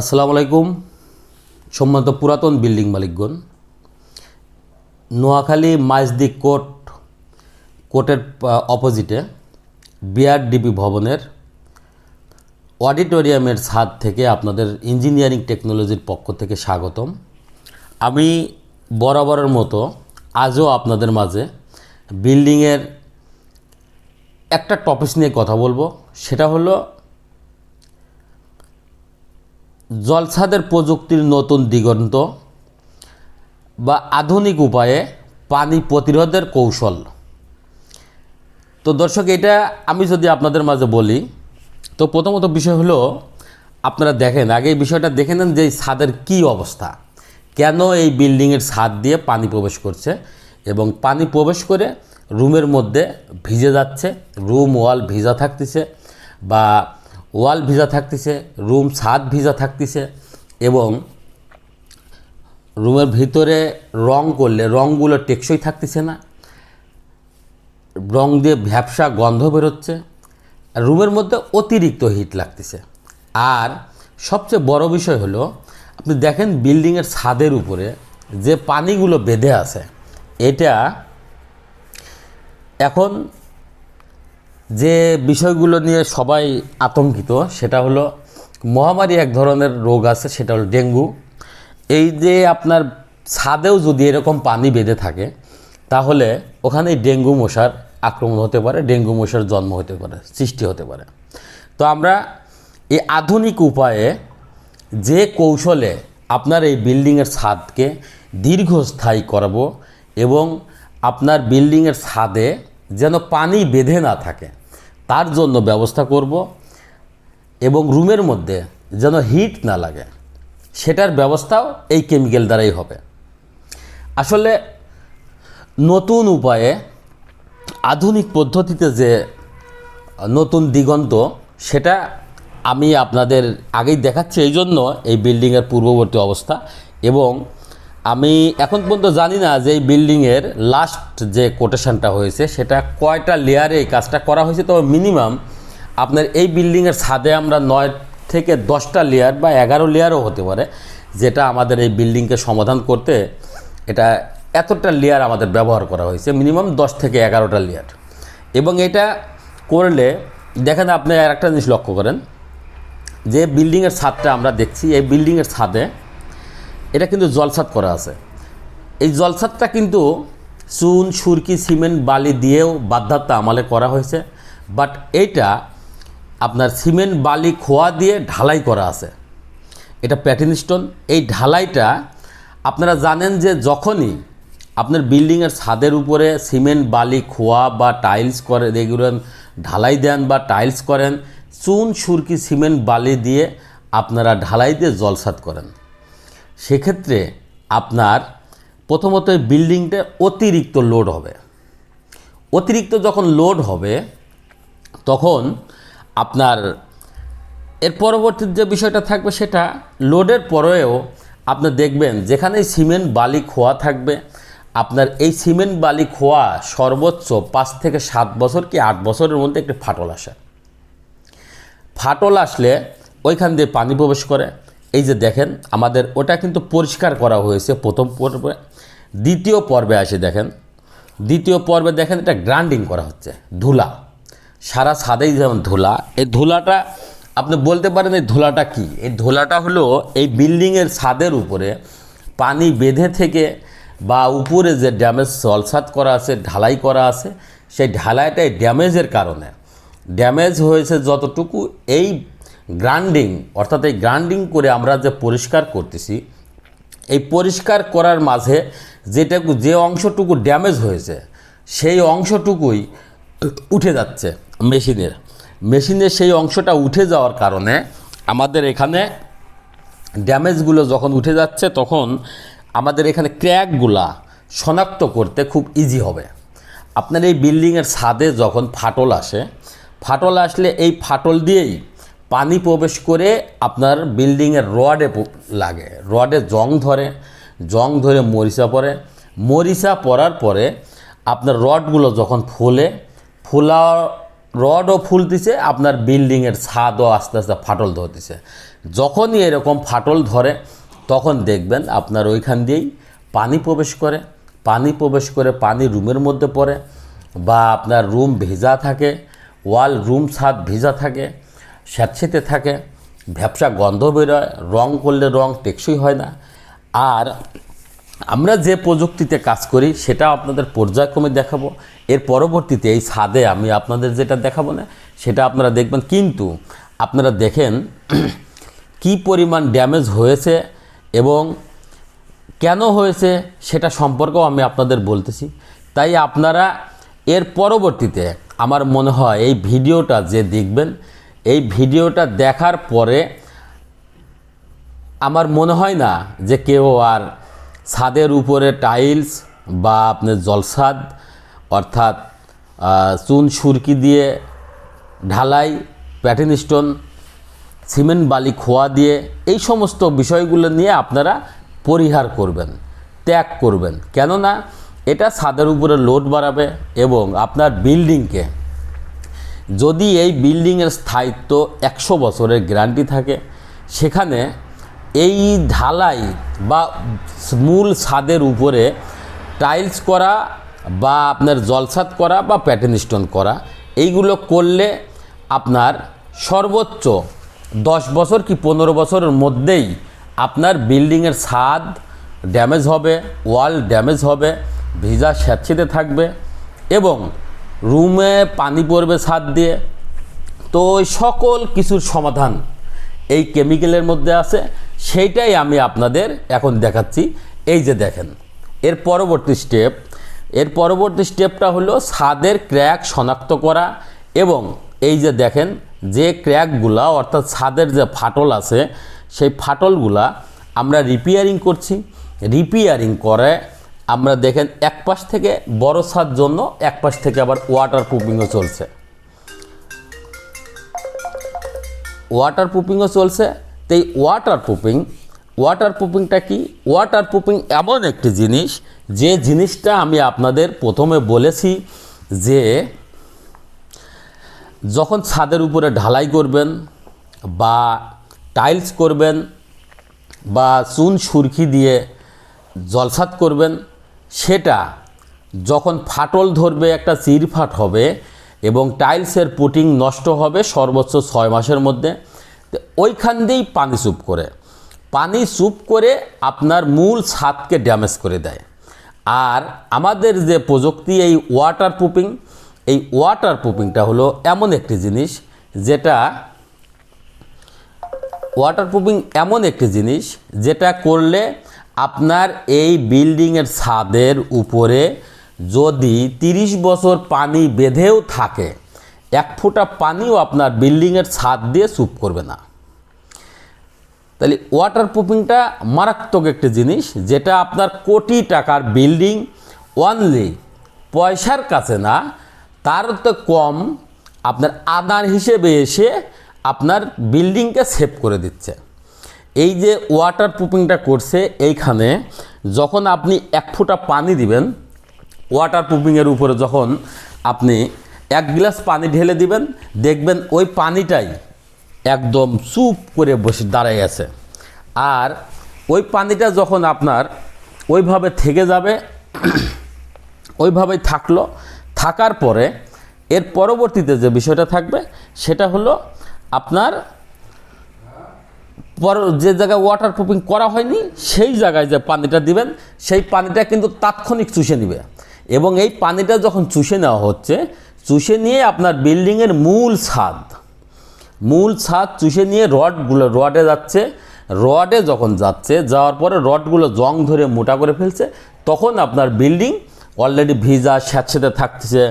আসসালামু আলাইকুম। সম্মানিত পুরাতন বিল্ডিং মালিকগণ, নোয়াখালী মাইজদি কোর্ট, কোর্টের অপোজিটে বিআরডিপি ভবনের অডিটোরিয়ামের ছাদ থেকে আপনাদের ইঞ্জিনিয়ারিং টেকনোলজির পক্ষ থেকে স্বাগতম। আমি বরাবরের মতো আজও আপনাদের মাঝে বিল্ডিংয়ের একটা টপিক নিয়ে কথা বলব। সেটা হলো জলছাদের প্রযুক্তির নতুন দিগন্ত বা আধুনিক উপায়ে পানি প্রতিরোধের কৌশল। তো দর্শক, এটা আমি যদি আপনাদের মাঝে বলি, তো প্রথমত বিষয় হলো, আপনারা দেখেন, আগে এই বিষয়টা দেখে নেন যে এই ছাদের কী অবস্থা। কেন এই বিল্ডিংয়ের ছাদ দিয়ে পানি প্রবেশ করছে এবং পানি প্রবেশ করে রুমের মধ্যে ভিজে যাচ্ছে, রুম ওয়াল ভিজা থাকতেছে বা ওয়াল ভিজা থাকতেছে, রুম ছাদ ভিজা থাকতেছে এবং রুমের ভিতরে রং করলে রঙগুলো টেকসই থাকতেছে না। রং দিয়ে ভ্যাবসা গন্ধ বেরোচ্ছে। রুমের মধ্যে অতিরিক্ত হিট লাগতেছে। আর সবচেয়ে বড় বিষয় হলো, আপনি দেখেন বিল্ডিংয়ের ছাদের উপরে যে পানিগুলো বেঁধে আছে, এটা এখন যে বিষয়গুলো নিয়ে সবাই আতঙ্কিত, সেটা হলো মহামারী এক ধরনের রোগ আছে, সেটা হলো ডেঙ্গু। এই যে আপনার ছাদেও যদি এরকম পানি বেঁধে থাকে, তাহলে ওখানে ডেঙ্গু মশার আক্রমণ হতে পারে, ডেঙ্গু মশার জন্ম হতে পারে, সৃষ্টি হতে পারে। তো আমরা এই আধুনিক উপায়ে যে কৌশলে আপনার এই বিল্ডিংয়ের ছাদকে দীর্ঘস্থায়ী করাবো এবং আপনার বিল্ডিংয়ের ছাদে যেন পানি বেঁধে না থাকে। তার জন্য ব্যবস্থা করব এবং রুমের মধ্যে যেন হিট না লাগে। সেটার ব্যবস্থাও এই কেমিক্যাল দ্বারাই হবে। আসলে নতুন উপায়ে আধুনিক পদ্ধতিতে যে নতুন দিগন্ত, সেটা আমি আপনাদের আগেই দেখাচ্ছি। এই জন্য এই বিল্ডিংয়ের পূর্ববর্তী অবস্থা এবং আমি এখন পর্যন্ত জানি না যে এই বিল্ডিংয়ের লাস্ট যে কোটেশনটা হয়েছে, সেটা কয়টা লেয়ারে এই কাজটা করা হয়েছে, তবে মিনিমাম আপনার এই বিল্ডিংয়ের ছাদে আমরা নয় থেকে দশটা লেয়ার বা এগারো লেয়ারও হতে পারে, যেটা আমাদের এই বিল্ডিংকে সমাধান করতে এটা এতটা লেয়ার আমাদের ব্যবহার করা হয়েছে মিনিমাম দশ থেকে এগারোটা লেয়ার এবং এটা করলে, দেখেন আপনি আর একটা জিনিস লক্ষ্য করেন, যে বিল্ডিংয়ের ছাদটা আমরা দেখছি, এই বিল্ডিংয়ের ছাদে এটা কিন্তু জলছাদ করা আছে। এই জলছাদটা কিন্তু চুন, সুরকি, সিমেন্ট, বালি দিয়েও বাধ্যাত্ম আমালে করা হয়েছে। বাট এইটা আপনার সিমেন্ট, বালি, খোয়া দিয়ে ঢালাই করা আছে। এটা প্যাটিন স্টোন। এই ঢালাইটা আপনারা জানেন যে যখনই আপনার বিল্ডিংয়ের ছাদের উপরে সিমেন্ট, বালি, খোয়া বা টাইলস করে এগুলো ঢালাই দেন বা টাইলস করেন, চুন, সুরকি, সিমেন্ট, বালি দিয়ে আপনারা ঢালাই দিয়ে জলসাদ করেন। সেক্ষেত্রে আপনার প্রথমত বিল্ডিংটা অতিরিক্ত লোড হবে। অতিরিক্ত যখন লোড হবে, তখন আপনার এর পরবর্তী যে বিষয়টা থাকবে সেটা লোডের পরেও আপনি দেখবেন যেখানে সিমেন্ট বালি খোয়া থাকবে, আপনার এই সিমেন্ট বালি খোয়া সর্বোচ্চ পাঁচ থেকে সাত বছর কি আট বছরের মধ্যে একটি ফাটল আসে। ফাটল আসলে ওইখান দিয়ে পানি প্রবেশ করে এই যে দেখেন, আমাদের ওটা কিন্তু পরিষ্কার করা হয়েছে প্রথম পর্বে। দ্বিতীয় পর্বে আসে দেখেন, দ্বিতীয় পর্বে দেখেন এটা গ্রাইন্ডিং করা হচ্ছে, ধুলা। সারা ছাদেই যেমন ধুলা, এই ধুলাটা আপনি বলতে পারেন এই ধুলাটা কি? এই ধুলাটা হলো এই বিল্ডিংয়ের ছাদের উপরে পানি বেঁধে থেকে বা উপরে যে ড্যামেজ জলসাদ করা আছে, ঢালাই করা আছে, সেই ঢালাইটাই ড্যামেজের কারণে। ড্যামেজ হয়েছে যতটুকু, এই গ্রাইন্ডিং, অর্থাৎ এই গ্রাইন্ডিং করে আমরা যে পরিষ্কার করতেছি, এই পরিষ্কার করার মাঝে যেটাকু, যে অংশটুকু ড্যামেজ হয়েছে, সেই অংশটুকুই উঠে যাচ্ছে মেশিনের। মেশিনের সেই অংশটা উঠে যাওয়ার কারণে আমাদের এখানে ড্যামেজগুলো যখন উঠে যাচ্ছে, তখন আমাদের এখানে ক্র্যাকগুলা শনাক্ত করতে খুব ইজি হবে। আপনার এই বিল্ডিংয়ের ছাদে যখন ফাটল আসে, ফাটল আসলে এই ফাটল দিয়েই পানি প্রবেশ করে আপনার বিল্ডিংয়ের রডে লাগে। রডে জং ধরে জং ধরে মরিচা পড়ে। মরিচা পড়ার পরে আপনার রডগুলো যখন ফোলে, ফোলা রডও ফুলতেছে, আপনার বিল্ডিংয়ের ছাদও আস্তে আস্তে ফাটল ধরতেছে। যখনই এরকম ফাটল ধরে, তখন দেখবেন আপনার ওইখান দিয়েই পানি প্রবেশ করে। পানি প্রবেশ করে পানি রুমের মধ্যে পড়ে বা আপনার রুম ভেজা থাকে, ওয়াল রুম ছাদ ভেজা থাকে। স্যাঁতসেঁতে থাকে ভ্যাবসা গন্ধ বেরোয়, রং করলে রং টেকসই হয় না। আর আমরা যে প্রযুক্তিতে কাজ করি সেটা আপনাদের পর্যায়ক্রমে দেখাবো। এর পরবর্তীতে এই ছাদে আমি আপনাদের যেটা দেখাবো না, সেটা আপনারা দেখবেন। কিন্তু আপনারা দেখেন কি পরিমাণ ড্যামেজ হয়েছে এবং কেন হয়েছে, সেটা সম্পর্কেও আমি আপনাদের বলতেছি। তাই আপনারা এর পরবর্তীতে আমার মনে হয় এই ভিডিওটা যে দেখবেন এই ভিডিওটা দেখার পরে আমার মনে হয় না যে কেউ আর ছাদের উপরে টাইলস বা আপনার জলসাদ, অর্থাৎ চুন সুরকি দিয়ে ঢালাই, প্যাটেন স্টোন, সিমেন্ট বালি খোয়া দিয়ে এই সমস্ত বিষয়গুলো নিয়ে আপনারা পরিহার করবেন, ত্যাগ করবেন। কেননা এটা ছাদের উপরে লোড বাড়াবে এবং আপনার বিল্ডিংকে যদি এই বিল্ডিংয়ের স্থায়িত্ব একশো বছরের গ্যারান্টি থাকে, সেখানে এই ঢালাই বা মূল ছাদের উপরে টাইলস করা বা আপনার জলসাদ করা বা প্যাটার্ন স্টোন করা, এইগুলো করলে আপনার সর্বোচ্চ দশ বছর কি পনেরো বছরের মধ্যেই আপনার বিল্ডিংয়ের ছাদ ড্যামেজ হবে, ওয়াল ড্যামেজ হবে, ভিজা স্যাঁতসেঁতে থাকবে এবং রুমে পানি পড়বে ছাদ দিয়ে। তো সকল কিছুর সমাধান এই কেমিক্যালের মধ্যে আছে। সেইটাই আমি আপনাদের এখন দেখাচ্ছি। এই যে দেখেন, এর পরবর্তী স্টেপ এর পরবর্তী স্টেপটা হলো ছাদের ক্র্যাক শনাক্ত করা এবং এই যে দেখেন, যে ক্র্যাকগুলা অর্থাৎ ছাদের যে ফাটল আছে, সেই ফাটলগুলা আমরা রিপেয়ারিং করছি। রিপেয়ারিং করে আমরা দেখেন এক পাশ থেকে বড় ছাদ জন্য এক পাশ থেকে আবার ওয়াটার প্রুফিংও চলছে। ওয়াটার প্রুফিংও চলছে। তো এই ওয়াটার প্রুফিং ওয়াটার প্রুফিংটা কি? ওয়াটার প্রুফিং এমন একটি জিনিস, যে জিনিসটা আমি আপনাদের প্রথমে বলেছি যে, যখন ছাদের উপরে ঢালাই করবেন বা টাইলস করবেন বা চুন সুরকি দিয়ে জলসাত করবেন সেটা যখন ফাটল ধরবে, একটা চিরফাট হবে এবং টাইলসের পুটিং নষ্ট হবে সর্বোচ্চ ছয় মাসের মধ্যে ওইখান দিয়েই পানি চুপ করে। পানি চুপ করে আপনার মূল ছাদকে ড্যামেজ করে দেয়। আর আমাদের যে প্রযুক্তি, এই ওয়াটার প্রুফিং এই ওয়াটার প্রুফিংটা হলো এমন একটি জিনিস যেটা ওয়াটারপ্রুফিং এমন একটি জিনিস যেটা করলে আপনার এই বিল্ডিংয়ের ছাদের উপরে যদি 30 বছর পানি বেঁধেও থাকে, এক ফোঁটা পানিও আপনার বিল্ডিংয়ের ছাদ দিয়ে চুপ করবে না। তাহলে ওয়াটার প্রুফিংটা মারাত্মক একটি জিনিস, যেটা আপনার কোটি টাকার বিল্ডিং অনলি পয়সার কাছে না, তার তো কম আপনার আদান হিসেবে এসে আপনার বিল্ডিংকে সেভ করে দিচ্ছে। এই যে ওয়াটার প্রুফিংটা করছে এইখানে, যখন আপনি এক ফোঁটা পানি দিবেন ওয়াটার প্রুফিংয়ের উপরে যখন আপনি এক গ্লাস পানি ঢেলে দিবেন, দেখবেন ওই পানিটাই একদম চুপ করে বসে দাঁড়ায় আছে। আর ওই পানিটা যখন আপনার ওইভাবে থেকে যাবে, ওইভাবেই থাকল, থাকার পরে এর পরবর্তীতে যে বিষয়টা থাকবে, সেটা হলো আপনার পর যে জায়গায় ওয়াটার প্রুফিং করা হয়নি, সেই জায়গায় যে পানিটা দিবেন, সেই পানিটা কিন্তু তাৎক্ষণিক চুষে নেবে। এবং এই পানিটা যখন চুষে নেওয়া হচ্ছে, চুষে নিয়ে আপনার বিল্ডিংয়ের মূল ছাদ মূল ছাদ চুষে নিয়ে রডগুলো রডে যাচ্ছে। রডে যখন যাচ্ছে, যাওয়ার পরে রডগুলো জং ধরে মোটা করে ফেলছে, তখন আপনার বিল্ডিং অলরেডি ভিজা, স্যাঁতসেঁতে থাকতেছে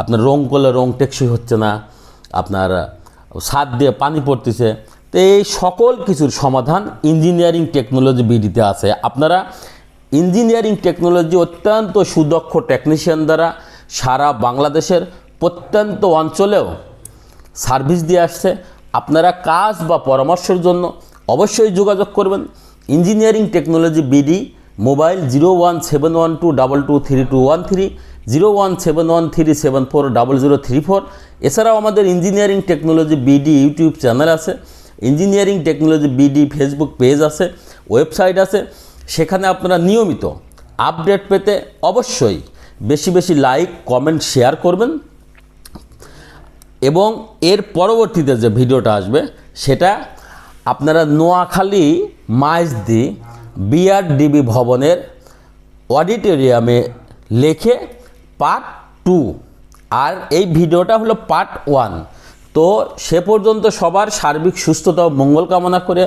আপনার রং করলে রং টেকসই হচ্ছে না, আপনার ছাদ দিয়ে পানি পড়তেছে। তো এই সকল কিছুর সমাধান ইঞ্জিনিয়ারিং টেকনোলজি বিডিতে আছে। আপনারা ইঞ্জিনিয়ারিং টেকনোলজি অত্যন্ত সুদক্ষ টেকনিশিয়ান দ্বারা সারা বাংলাদেশের প্রত্যন্ত অঞ্চলেও সার্ভিস দিয়ে আসছে। আপনারা কাজ বা পরামর্শের জন্য অবশ্যই যোগাযোগ করবেন। Engineering technology BD mobile zero one seven one two double two three two one three, zero one seven one three seven four double zero three four. এছাড়াও আমাদের engineering technology BD YouTube channel আছে। Engineering technology BD Facebook page আছে, website আছে, সেখানে আপনারা নিয়মিত update পেতে অবশ্যই বেশি বেশি লাইক, কমেন্ট, শেয়ার করবেন। এবং এর পরবর্তীতে যে ভিডিওটা আসবে, সেটা আপনারা নোয়াখালী মাইজদি বিআরডিবি ভবনের অডিটোরিয়ামে লেখে পার্ট টু। আর এই ভিডিওটা হলো পার্ট ওয়ান। তো সে পর্যন্ত সবার সার্বিক সুস্থতা ও মঙ্গল কামনা করে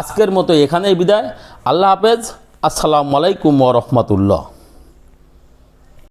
আজকের মতো এখানেই বিদায়। আল্লাহ হাফেজ। আসসালামু আলাইকুম রহমতুল্লাহ।